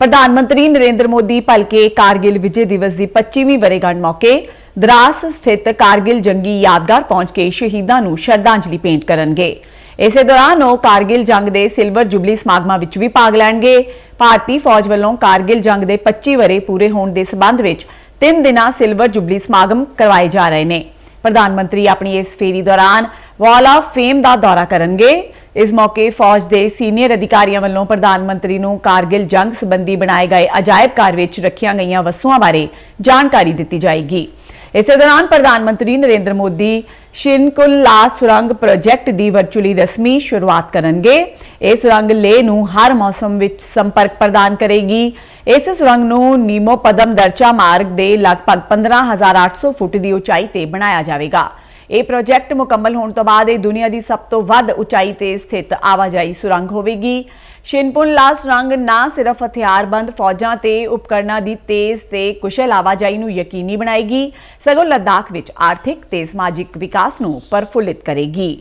ਪ੍ਰਧਾਨ ਮੰਤਰੀ ਨਰਿੰਦਰ ਮੋਦੀ ਭਲਕੇ ਕਾਰਗਿਲ ਵਿਜੇ ਦਿਵਸ ਦੀ 25ਵੀਂ ਵਰ੍ਹੇਗੰਢ ਮੌਕੇ ਦਰਾਸ ਸਥਿਤ ਕਾਰਗਿਲ ਜੰਗੀ ਯਾਦਗਾਰ ਪਹੁੰਚ ਕੇ ਸ਼ਹੀਦਾਂ ਨੂੰ ਸ਼ਰਧਾਂਜਲੀ ਭੇਂਟ ਕਰਨਗੇ। ਇਸੇ ਦੌਰਾਨ ਉਹ ਕਾਰਗਿਲ ਜੰਗ ਦੇ ਸਿਲਵਰ ਜੁਬਲੀ ਸਮਾਗਮਾਂ ਵਿੱਚ ਵੀ ਭਾਗ ਲੈਣਗੇ। ਭਾਰਤੀ ਫੌਜ ਵੱਲੋਂ ਕਾਰਗਿਲ ਜੰਗ ਦੇ 25 ਵਰ੍ਹੇ ਪੂਰੇ ਹੋਣ ਦੇ ਸਬੰਧ ਵਿੱਚ ਤਿੰਨ ਦਿਨਾਂ ਸਿਲਵਰ ਜੁਬਲੀ ਸਮਾਗਮ ਕਰਵਾਏ ਜਾ ਰਹੇ ਨੇ। ਪ੍ਰਧਾਨ ਮੰਤਰੀ ਆਪਣੀ ਇਸ ਫੇਰੀ ਦੌਰਾਨ ਵਾਲ ਆਫ ਫੇਮ ਦਾ ਦੌਰਾ ਕਰਨਗੇ। ਇਸ ਮੌਕੇ ਫੌਜ ਦੇ ਸੀਨੀਅਰ ਅਧਿਕਾਰੀਆਂ ਵੱਲੋਂ ਪ੍ਰਧਾਨ ਮੰਤਰੀ ਨੂੰ ਕਾਰਗਿਲ ਜੰਗ ਸੰਬੰਧੀ ਬਣਾਏ ਗਏ ਅਜਾਇਬ ਘਰ ਵਿੱਚ ਰੱਖੀਆਂ ਗਈਆਂ ਵਸਤੂਆਂ ਬਾਰੇ ਜਾਣਕਾਰੀ ਦਿੱਤੀ ਜਾਏਗੀ। ਇਸੇ ਦੌਰਾਨ ਪ੍ਰਧਾਨ ਮੰਤਰੀ ਨਰਿੰਦਰ ਮੋਦੀ ਸ਼ਿਨਕੁਲਾ ਸੁਰੰਗ ਪ੍ਰੋਜੈਕਟ ਦੀ ਵਰਚੁਅਲੀ ਰਸਮੀ ਸ਼ੁਰੂਆਤ ਕਰਨਗੇ। ਇਹ ਸੁਰੰਗ ਲੇਹ ਨੂੰ ਹਰ ਮੌਸਮ ਵਿੱਚ ਸੰਪਰਕ ਪ੍ਰਦਾਨ ਕਰੇਗੀ। ਇਸ ਸੁਰੰਗ ਨੂੰ ਨੀਮੋ ਪਦਮ ਦਰਚਾ ਮਾਰਗ ਦੇ ਲਗਭਗ 15800 ਫੁੱਟ ਦੀ ਉਚਾਈ ਤੇ ਬਣਾਇਆ ਜਾਵੇਗਾ। ਇਹ ਪ੍ਰੋਜੈਕਟ ਮੁਕੰਮਲ ਹੋਣ ਤੋਂ ਬਾਅਦ ਇਹ ਦੁਨੀਆ ਦੀ ਸਭ ਤੋਂ ਵੱਧ ਉਚਾਈ ਤੇ ਸਥਿਤ ਆਵਾਜਾਈ ਸੁਰੰਗ ਹੋਵੇਗੀ। ਸ਼ਿਨਪੁਨ ਲਾ ਸੁਰੰਗ ਨਾ ਸਿਰਫ ਹਥਿਆਰਬੰਦ ਫੌਜਾਂ ਤੇ ਉਪਕਰਨਾਂ ਦੀ ਤੇਜ਼ ਤੇ ਕੁਸ਼ਲ ਆਵਾਜਾਈ ਨੂੰ ਯਕੀਨੀ ਬਣਾਏਗੀ, ਸਗੋਂ ਲੱਦਾਖ ਵਿੱਚ ਆਰਥਿਕ ਤੇ ਸਮਾਜਿਕ ਵਿਕਾਸ ਨੂੰ ਪਰਫੁੱਲਿਤ ਕਰੇਗੀ।